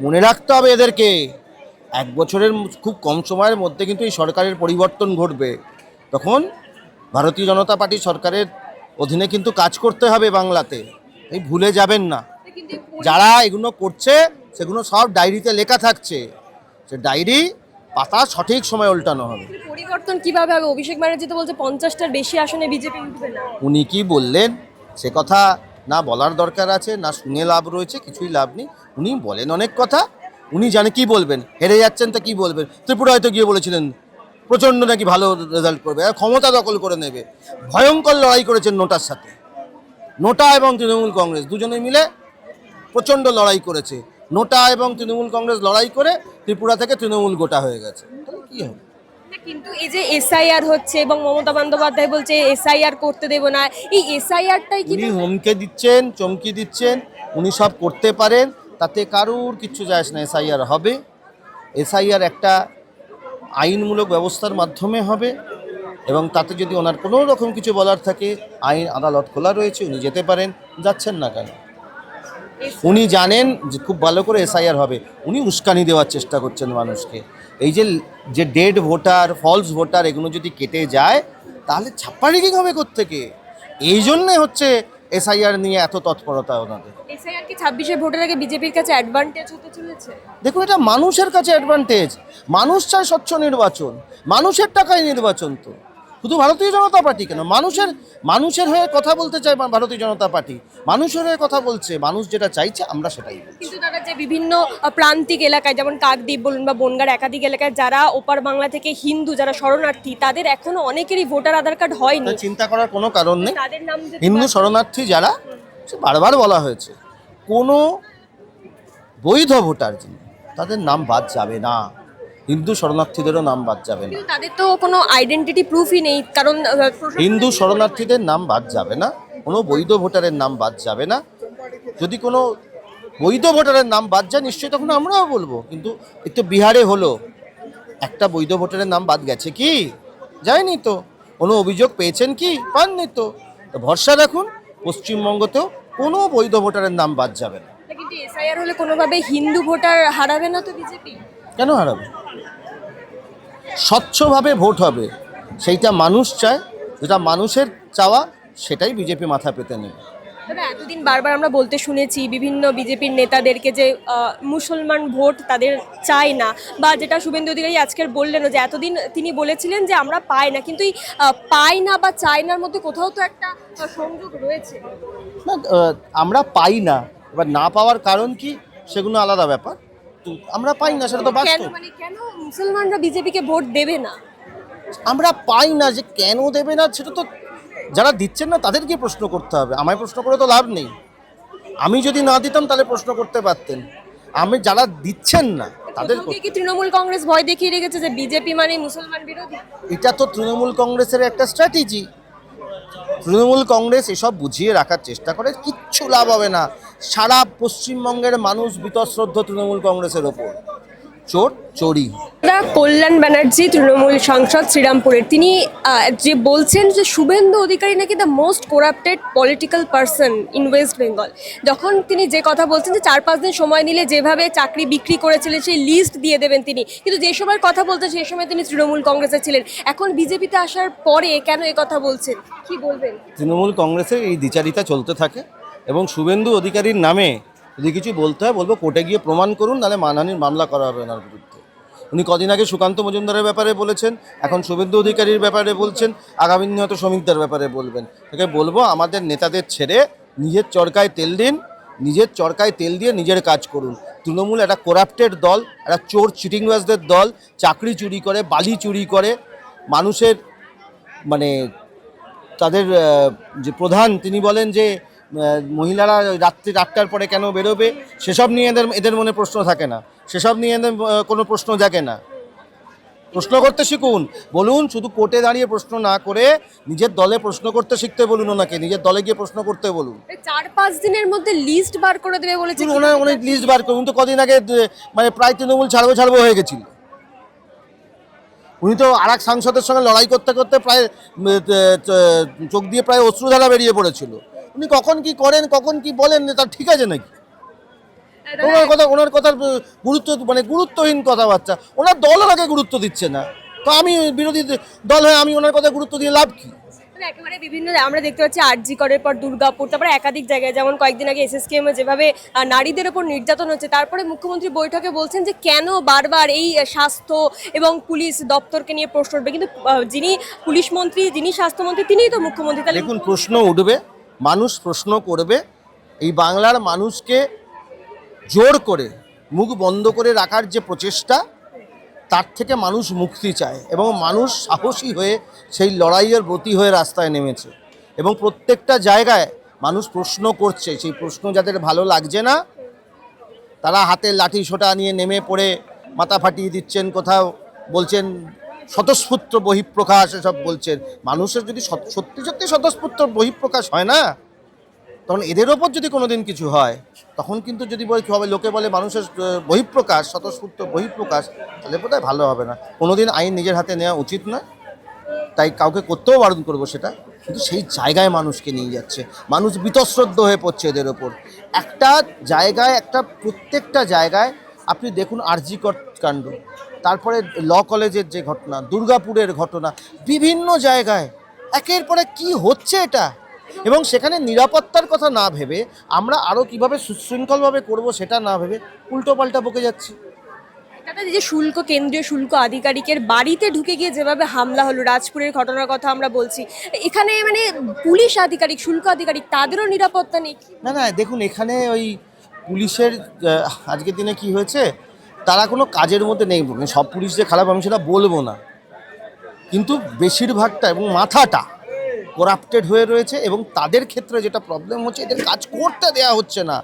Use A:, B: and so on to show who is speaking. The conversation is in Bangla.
A: মনে রাখতে হবে এদেরকে। এক বছরের খুব কম সময়ের মধ্যে কিন্তু এই সরকারের পরিবর্তন ঘটবে। তখন ভারতীয় জনতা পার্টি সরকারের অধীনে কিন্তু কাজ করতে হবে বাংলাতে। এই ভুলে যাবেন না। যারা এগুলো করছে সেগুলো সব ডায়েরিতে লেখা থাকছে। সে ডায়েরি পাতা সঠিক সময় উল্টানো হবে।
B: পরিবর্তন কীভাবে হবে? অভিষেক ব্যানার্জি তো বলছে পঞ্চাশটার বেশি আসনে বিজেপি উঠবে না।
A: উনি কি বললেন? সে কথা না বলার দরকার আছে, না শুনে লাভ রয়েছে, কিছুই লাভ নেই। উনি বলেন অনেক কথা, উনি জানে কি বলবেন, হেরে যাচ্ছেন তা কি বলবেন? ত্রিপুরা হয়তো গিয়ে বলেছিলেন, প্রচণ্ড নাকি ভালো রেজাল্ট করবে, আর ক্ষমতা দখল করে নেবে। ভয়ঙ্কর লড়াই করেছেন নোটার সাথে। নোটা এবং তৃণমূল কংগ্রেস দুজনে মিলে প্রচণ্ড লড়াই করেছে। নোটা এবং তৃণমূল কংগ্রেস লড়াই করে ত্রিপুরা থেকে তৃণমূল গোটা হয়ে গেছে। তাহলে কী হবে?
B: কিন্তু এই যে এসআইআর হচ্ছে এবং মমতা বন্দ্যোপাধ্যায় বলছে এসআইআর করতে দেব না এই এসআইআরটাই কি
A: উনি হুমকে দিচ্ছেন চমকি দিচ্ছেন উনি সব করতে পারেন তাতে কারুর কিচ্ছু যায় না এসআইআর হবে। এসআইআর একটা আইনমূলক ব্যবস্থার মাধ্যমে হবে এবং তাতে যদি ওনার কোনো রকম কিছু বলার থাকে আইন আদালত খোলা রয়েছে উনি যেতে পারেন যাচ্ছেন না কেন? উনি জানেন যে খুব ভালো করে এসআইআর হবে উনি উস্কানি দেওয়ার চেষ্টা করছেন মানুষকে। এই যে যে ডেড ভোটার ফলস ভোটার এগুলো যদি কেটে যায় তাহলে ছাপ্পা রেগিং হবে কোত্থেকে? এই জন্যে হচ্ছে এসআইআর নিয়ে এত তৎপরতা ওনাদের।
B: এসআইআর কি ছাব্বিশে ভোটের আগে বিজেপির কাছে অ্যাডভান্টেজ হতে চলেছে?
A: দেখুন এটা মানুষের কাছে অ্যাডভান্টেজ মানুষ চায় স্বচ্ছ নির্বাচন। মানুষের টাকায় নির্বাচন তো। শুধু ভারতীয় জনতা পার্টি কেন? মানুষের মানুষের হয়ে কথা বলতে চায় ভারতীয় জনতা পার্টি। মানুষের হয়ে কথা বলছে মানুষ যেটা চাইছে আমরা সেটাই
B: কিন্তু তারা যে বিভিন্ন প্রান্তিক এলাকায় যেমন কাকদ্বীপ বলুন বা বনগার একাধিক এলাকায় যারা ওপার বাংলা থেকে হিন্দু যারা শরণার্থী তাদের এখনও অনেকেরই ভোটার আধার কার্ড হয়নি।
A: চিন্তা করার কোনো কারণ নেই।
B: তাদের নাম
A: হিন্দু শরণার্থী যারা বারবার বলা হয়েছে কোনো বৈধ ভোটার যিনি তাদের নাম বাদ যাবে না। হিন্দু শরণার্থীদেরও নাম বাদ যাবে না।
B: তাদের তো কোনো আইডেন্টিটি প্রুফই নেই কারণ
A: হিন্দু শরণার্থীদের নাম বাদ যাবে না কোনো বৈধ ভোটারের নাম বাদ যাবে না। যদি কোনো বৈধ ভোটারের নাম বাদ যায় নিশ্চয়ই তখন আমরাও বলব কিন্তু একটু বিহারে হলো একটা বৈধ ভোটারের নাম বাদ গেছে কি? যায়নি তো। কোনো অভিযোগ পেয়েছেন কি? পাননি তো। তো ভরসা রাখুন পশ্চিমবঙ্গতেও কোনো বৈধ ভোটারের নাম বাদ যাবে না।
B: কিন্তু এসআইআর হলে কোনোভাবে হিন্দু ভোটার হারাবে না তো বিজেপি?
A: কেন হারাবে? স্বচ্ছভাবে ভোট হবে সেইটা মানুষ চায় যেটা মানুষের চাওয়া সেটাই বিজেপি মাথা পেতে নেবে
B: এতদিন বারবার আমরা বলতে শুনেছি বিভিন্ন বিজেপির নেতাদেরকে যে মুসলমান ভোট তাদের চাই না বা যেটা শুভেন্দু অধিকারী আজকের বললেন যে এতদিন তিনি বলেছিলেন যে আমরা পাই না কিন্তু এই পাই না বা চাই নার মধ্যে কোথাও তো একটা সংযোগ রয়েছে।
A: আমরা পাই না এবার না পাওয়ার কারণ কি? সেগুলো আলাদা ব্যাপার। তো আমরা পাই না সেটা তো
B: কেন
A: বাস্তব।
B: মানে কেন মুসলমানরা বিজেপিকে ভোট দেবে না?
A: আমরা পাই না যে কেন দেবে না সেটা তো যারা দিচ্ছেন না তাদেরকে প্রশ্ন করতে হবে। আমায় প্রশ্ন করে তো লাভ নেই। আমি যদি না দিতাম তাহলে প্রশ্ন করতে পারতেন। আমি যারা দিচ্ছেন না তাদের
B: প্রথম থেকে কি তৃণমূল কংগ্রেস ভয় দেখিয়ে রেখেছে যে বিজেপি মানে মুসলমান বিরোধী।
A: এটা তো তৃণমূল কংগ্রেসের একটা স্ট্র্যাটেজি। তৃণমূল কংগ্রেস এসব বুঝিয়ে রাখার চেষ্টা করে, কিচ্ছু লাভ হবে না। সারা পশ্চিমবঙ্গের মানুষ বিতশ্রদ্ধ তৃণমূল কংগ্রেসের ওপর। চোর চোরি
B: কল্যাণ ব্যানার্জি তৃণমূল সাংসদ শ্রীরামপুরের। তিনি যে বলছেন যে শুভেন্দু অধিকারী নাকি the most corrupted political person in West Bengal যখন তিনি যে কথা বলছেন যে চার পাঁচ দিন সময় নিলে যেভাবে চাকরি বিক্রি করেছিলেন সেই লিস্ট দিয়ে দেবেন তিনি। কিন্তু যে সময় কথা বলতেন সেই সময় তিনি তৃণমূল কংগ্রেসে ছিলেন। এখন বিজেপিতে আসার পরে কেন এ কথা বলছেন? কি বলবেন?
A: তৃণমূল কংগ্রেসের এই দ্বিচারিতা চলতে থাকে এবং শুভেন্দু অধিকারীর নামে যদি কিছু বলতে হয়, বলব, কোর্টে গিয়ে প্রমাণ করুন, নাহলে মানহানির মামলা করা হবে ওনার বিরুদ্ধে। উনি কদিন আগে সুকান্ত মজুমদারের ব্যাপারে বলেছেন, এখন শুভেন্দু অধিকারীর ব্যাপারে বলছেন, আগামী দিনে হয়তো শ্রমিকদের ব্যাপারে বলবেন। তাকে বলব, আমাদের নেতাদের ছেড়ে নিজের চরকায় তেল দিন, নিজের চরকায় তেল দিয়ে নিজের কাজ করুন। তৃণমূল একটা করাপ্টেড দল, একটা চোর চিটিংবাজদের দল, চাকরি চুরি করে, বালি চুরি করে, মানুষের মানে তাদের যে প্রধান, তিনি বলেন যে মহিলারা রাত্রি আটটার পরে কেন বেরোবে? সেসব নিয়ে এদের এদের মনে প্রশ্ন থাকে না। সেসব নিয়ে এদের কোনো প্রশ্ন জাগে না। প্রশ্ন করতে শিখুন। বলুন শুধু কোর্টে দাঁড়িয়ে প্রশ্ন না করে নিজের দলে প্রশ্ন করতে শিখতে বলুন ওনাকে। নিজের দলে গিয়ে প্রশ্ন করতে বলুন।
B: চার পাঁচ দিনের মধ্যে লিস্ট বার করে দেবে বলেছে
A: শুধু ওনার অনেক লিস্ট বার করুন তো কদিন আগে মানে প্রায় তৃণমূল ছাড়বো ছাড়বো হয়ে গেছিল। উনি তো আর এক সাংসদের সঙ্গে লড়াই করতে করতে প্রায় চোখ দিয়ে প্রায় অশ্রুধারা বেরিয়ে পড়েছিল। উনি কখন কি করেন কখন কি বলেন তার ঠিক আছে নাকি? ওনার কথা ওনার কথার গুরুত্ব মানে গুরুত্বহীন কথাবার্তা ওনার দল ওনাকে গুরুত্ব দিচ্ছে না। তো আমি বিরোধী দল হয়ে আমি ওনার কথা গুরুত্ব দিয়ে লাভ কি?
B: মানে একেবারে বিভিন্ন আমরা দেখতে পাচ্ছি আরজি করের পর দুর্গাপুর তারপরে একাধিক জায়গায় যেমন কয়েকদিন আগে এসএসকেএম যেভাবে নারীদের ওপর নির্যাতন হচ্ছে তারপরে মুখ্যমন্ত্রী বৈঠকে বলছেন যে কেন বারবার এই স্বাস্থ্য এবং পুলিশ দপ্তরকে নিয়ে প্রশ্ন উঠবে। কিন্তু যিনি পুলিশ মন্ত্রী যিনি স্বাস্থ্যমন্ত্রী তিনিই তো মুখ্যমন্ত্রী তাহলে
A: দেখুন প্রশ্ন উঠবে। মানুষ প্রশ্ন করবে, এই বাংলার মানুষকে জোর করে মুখ বন্ধ করে রাখার যে প্রচেষ্টা, তার থেকে মানুষ মুক্তি চায় এবং মানুষ সাহসী হয়ে সেই লড়াইয়ের ব্রতী হয়ে রাস্তায় নেমেছে। এবং প্রত্যেকটা জায়গায় মানুষ প্রশ্ন করছে, সেই প্রশ্ন যাদের ভালো লাগছে না, তারা হাতে লাঠি সোটা নিয়ে নেমে পড়ে মাথা ফাটিয়ে দিচ্ছেন, কোথাও বলছেন স্বতঃস্ফূর্ত বহিঃপ্রকাশ এসব বলছেন। মানুষের যদি সত্যি সত্যি স্বতঃস্ফূর্ত বহিঃপ্রকাশ হয় না, তখন এদের ওপর যদি কোনো দিন কিছু হয়, তখন কিন্তু যদি কি হবে, লোকে বলে মানুষের বহিঃপ্রকাশ, স্বতঃস্ফূর্ত বহিঃপ্রকাশ, তাহলে বোধহয় ভালো হবে না। কোনোদিন আইন নিজের হাতে নেওয়া উচিত না তাই কাউকে করতেও বারণ করব সেটা, কিন্তু সেই জায়গায় মানুষকে নিয়ে যাচ্ছে। মানুষ বীতশ্রদ্ধ হয়ে পড়ছে এদের ওপর। একটা জায়গায়, একটা প্রত্যেকটা জায়গায় আপনি দেখুন আরজিকর কাণ্ড। তারপরে ল কলেজের যে ঘটনা দুর্গাপুরের ঘটনা বিভিন্ন জায়গায় একের পরে কি হচ্ছে এটা? এবং সেখানে নিরাপত্তার কথা না ভেবে আমরা আরও কীভাবে সুশৃঙ্খলভাবে করব সেটা না ভেবে উল্টো পাল্টা বকে যাচ্ছি।
B: যে শুল্ক কেন্দ্রীয় শুল্ক আধিকারিকের বাড়িতে ঢুকে গিয়ে যেভাবে হামলা হলো রাজপুরের ঘটনার কথা আমরা বলছি এখানে মানে পুলিশ আধিকারিক শুল্ক আধিকারিক তাদেরও নিরাপত্তা নেই।
A: না না দেখুন এখানে ওই পুলিশের আজকের দিনে কি হয়েছে? তারা কোনো কাজের মধ্যে নেই মানে সব পুলিশ যে খারাপ, আমি সেটা বলব না। কিন্তু বেশিরভাগটা এবং মাথাটা করাপ্টেড হয়ে রয়েছে এবং তাদের ক্ষেত্রে যেটা প্রবলেম হচ্ছে, এদের কাজ করতে দেয়া হচ্ছে না।